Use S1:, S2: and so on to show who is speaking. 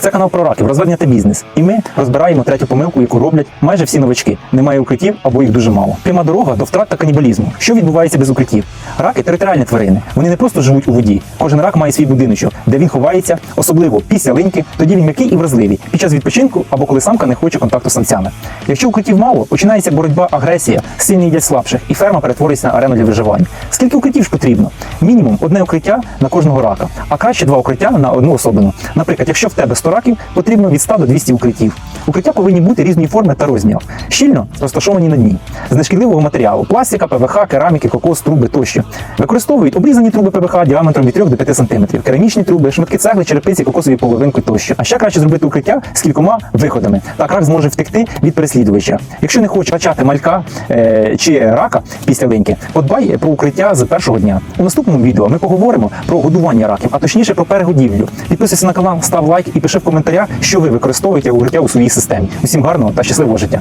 S1: Це канал про раків, розведення та бізнес. І ми розбираємо третю помилку, яку роблять майже всі новачки. Немає укриттів або їх дуже мало. Пряма дорога до втрат та канібалізму. Що відбувається без укриттів? Раки територіальні тварини. Вони не просто живуть у воді. Кожен рак має свій будиночок, де він ховається, особливо після линьки. Тоді він м'який і вразливий під час відпочинку або коли самка не хоче контакту з самцями. Якщо укриттів мало, починається боротьба, агресія, сильні їдять слабших, і ферма перетворюється на арену для виживання. Скільки укриттів ж потрібно? Мінімум одне укриття на кожного рака, а краще два укриття на одну особину. Наприклад, якщо в тебе 100 раків, потрібно від 100 до 200 укриттів. Укриття повинні бути різної форми та розміру, щільно розташовані на дні, з нешкідливого матеріалу пластика, ПВХ, кераміки, кокос, труби тощо. Використовують обрізані труби ПВХ діаметром від 3 до 5 см, керамічні труби, шматки цегли, черепиці, кокосові половинки тощо. А ще краще зробити укриття з кількома виходами. Так рак зможе втекти від переслідувача. Якщо не хочеш качати малька е, чи рака після линьки, подбай про укриття з першого дня. У наступному відео ми поговоримо про годування раків, а точніше про перегодівлю. Підписуйся на канал, став лайк і пиши в коментарях, що ви використовуєте укриття у своїй системі. Усім гарного та щасливого життя.